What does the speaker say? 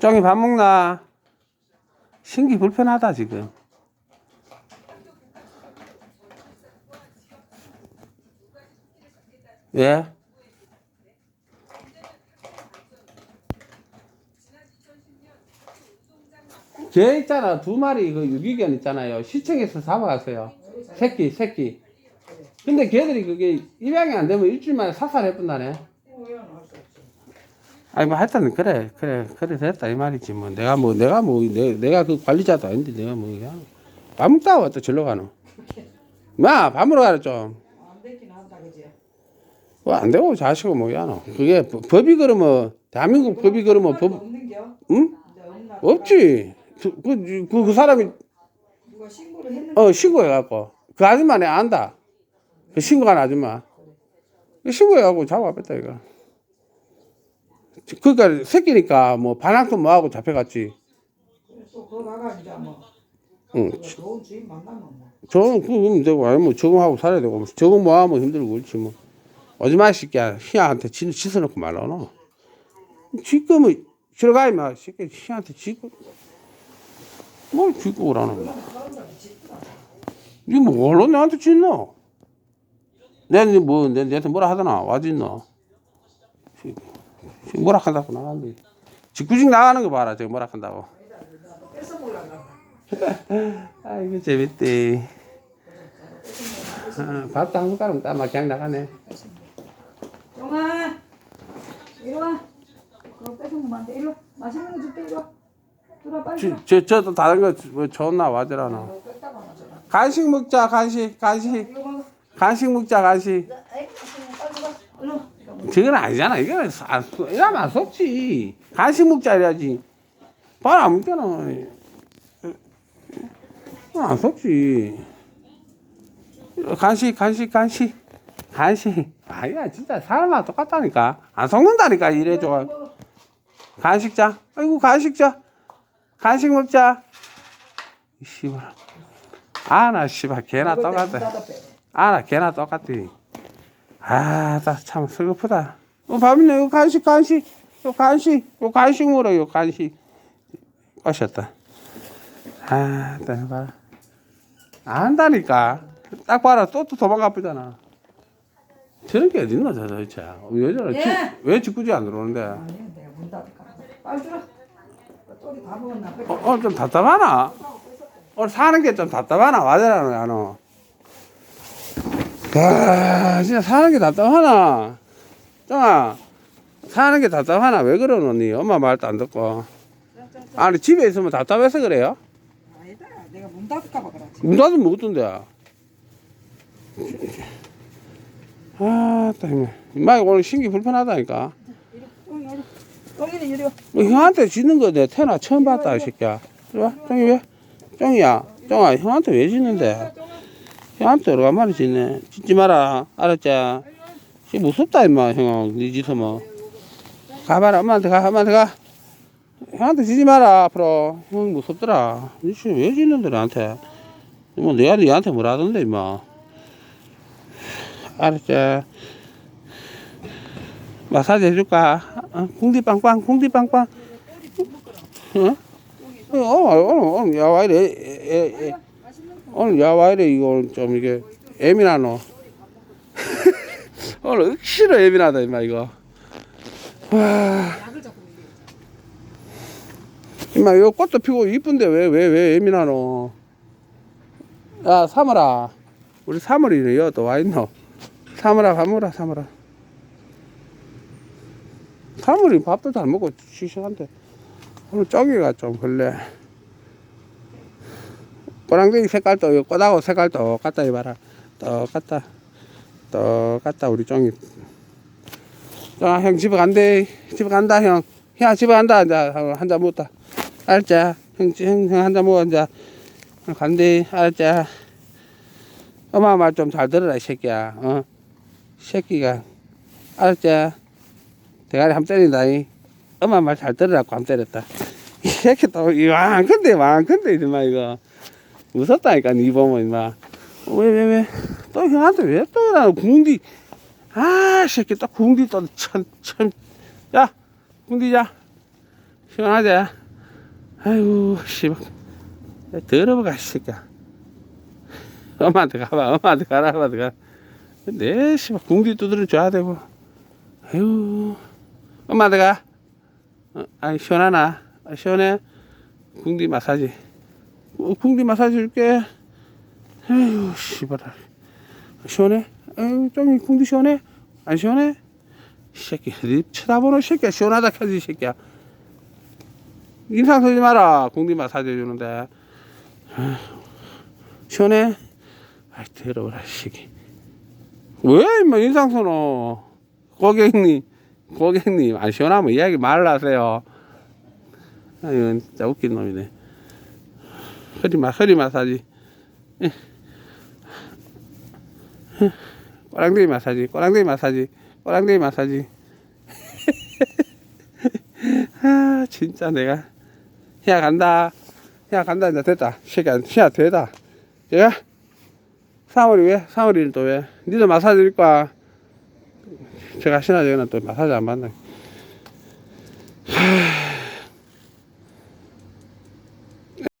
쫑이 밥 먹나? 신기 불편하다 지금. 예? 개 있잖아 두 마리 그 유기견 있잖아요 시청에서 잡아갔어요 새끼 새끼 근데 걔들이 그게 입양이 안 되면 일주일 만에 사살해 본다네 아니 뭐 하여튼 그래 그래 그래 됐다. 이 말이지. 뭐 내가 뭐 내가 뭐 내, 내가 그 관리자도 아닌데 내가 뭐 그냥 밥 먹다 왔다 절로 가노. 마밥 먹으러 가라 좀안 안 되긴 한다 그지? 되고 자식은 뭐야 너 그게 법- 법이 그러면 대한민국 법이 그러면 법 없는겨? 응? 없지. 그, 그, 그, 그 사람이 누가 신고를 했는데 어 신고해갖고. 그 아줌마 내 안다. 그 신고한 아줌마. 그 신고해갖고 잡아뺐다 이거 그러니까 새끼니까 뭐 반항도 뭐하고 잡혀갔지. 또 그거 가가 이제 뭐 응 좋은 주인 만나면 뭐 적응 그거면 되고 아니면 적응하고 살아야 되고 적응 뭐하면 힘들고 그렇지 뭐. 오지마 새끼야 희한한테 지 씻어놓고 말라노 지금은 들어가 임마 새끼 희한테 지금 뭘 지고 오라는 거야? 니뭐 뭘로 나한테 짓노? 내가 뭐 내, 내한테 뭐라 하더나? 와짓노 뭐라 한다고 나갔니 직구직 나가는 거 봐라 제가 뭐라 한다고. 아이고 재밌대. 아, 밥도 한 숟가락 따마 그냥 나가네. 정아 이리 와. 그거 먹으면 안돼. 이리 와. 맛있는 거 줄게 이리 와. 들어 빨리 들어 저, 저도 다른 거뭐 좋나 와더라나. 너 뺏다가 맞잖아 간식 먹자 간식 간식. 이거 먹어. 간식 먹자 간식. 거 빨리 와. 먹어. 저건 아니잖아. 이거는 안, 속- 이러면 안 속지. 간식 먹자 이래야지. 밥안 먹잖아. 어, 안 속지. 간식 간식 간식 간식. 아니야 진짜 사람하고 똑같다니까. 안 속는다니까 이래줘. 먹어. 간식 자. 아이고 간식 자. 간식 먹자. 이 씨발. 아 나 씨발 개나 똑같아. 빼. 아나 개나 똑같지. 아 나 참 슬프다. 어 밥이네 이거 간식 간식. 요 간식 요 간식 먹어 요 간식. 꼬셨다. 아, 딱 봐라. 안 한다니까. 딱 봐라 또 또 도망가 보잖아. 저런 게 어딨나 저 도대체. 왜 저래? 예. 지- 왜 직구지 안 들어오는데? 아니 내가 문 닫을까 빨리 들어 또리 다 먹었나 어, 오늘 좀 답답하나? 오늘 사는 게 좀 답답하나? 와자라는 야, 너. 아, 진짜 사는 게 답답하나? 정아, 사는 게 답답하나? 왜 그러노, 니? 엄마 말도 안 듣고. 아니, 집에 있으면 답답해서 그래요? 아니다 내가 문 닫을까 봐 그러지 문 닫으면 뭐 어떤데? 아, 또, 임마, 오늘 신기 불편하다니까. 똥이 와뭐 형한테 짖는 거내 태어나 처음 봤다 이 새끼야. 이리 와, 쫑이 왜? 쫑이야, 쫑아, 형한테 왜 짖는데? 형한테 오래간만에 짖네. 짖지 마라, 알았지? 씨 무섭다 임마, 형아, 네 짖으면. 가봐라, 엄마한테 가, 엄마한테 가. 형한테 짖지 마라 앞으로. 형 무섭더라. 니씨왜 짖는데 나한테? 뭐 내가 니한테 뭐라 하던데 임마. 알았지? 마사지 해줄까? 어? 궁디 빵빵, 궁디 빵빵. 어? 어, 오늘, 오늘, 야, 와 이래, 에, 에, 에. 오늘, 야, 와 이래, 이거 좀 이게, 예민하노. 오늘 억시로 예민하다, 임마, 이거. 와. 임마, 이거 꽃도 피고 이쁜데 왜, 왜, 왜 예민하노? 야, 사물아. 우리 사물이네, 여기 또와 있노. 사물아, 밥 먹어라, 사물아. 사물이 밥도 잘 먹고 씩씩한데 오늘 쪼기가 좀 걸래 꼬랑댕이 색깔도 꽃하고 색깔 똑같다 이봐라. 똑같다. 똑같다 우리 쫑이. 쫑아 형 집에 간대. 집에 간다 형. 형, 집에 간다. 이제 한잔 먹었다. 알았지? 형한잔 먹어 이제. 간대. 알았지? 엄마 말 좀 잘 들어라 이 새끼야. 어? 새끼가. 알았지? 대가리 함 때린다. 이. 엄마 말 잘 들으라고 함 때렸다. 이 새끼 또, 이왕 큰데, 왕 큰데, 이마 이거. 무섭다니까, 니 보면, 이마. 왜, 왜, 왜. 또 형한테 왜 또 이러나, 궁디. 아, 새끼 또 궁디 또, 참, 참. 야, 궁디 자. 시원하지? 아이고, 씨발. 더러워가, 이 새끼야. 엄마한테 가봐, 엄마한테 가라, 엄마한테 가. 내, 씨발, 궁디 두드려 줘야 되고. 아유, 엄마한테 가. 어, 아니, 시원하나? 아, 시원해? 궁디 마사지. 어, 궁디 마사지 줄게. 아유, 씨발. 시원해? 아유, 좀 궁디 시원해? 안 시원해? 이 새끼, 네 쳐다보는 이 새끼야. 시원하다 이 새끼야. 인상 쓰지 마라. 궁디 마사지 해주는데. 시원해? 아이, 더러워라, 이 새끼. 왜, 임마, 인상 써노? 고객님, 고객님, 안 시원하면 이야기 말라세요. 아유, 진짜 웃긴 놈이네. 허리 마, 허리 마사지. 예. 꼬랑대기 마사지, 꼬랑대기 마사지, 꼬랑대기 마사지. 아, 진짜 내가. 희야 간다. 희야 간다. 이제 됐다. 시간, 희야 되다. 얘가? 사월이 왜? 사월이는 또 왜? 니도 마사지 줄 거야. 제가 저기는 또 마사지 안. 하,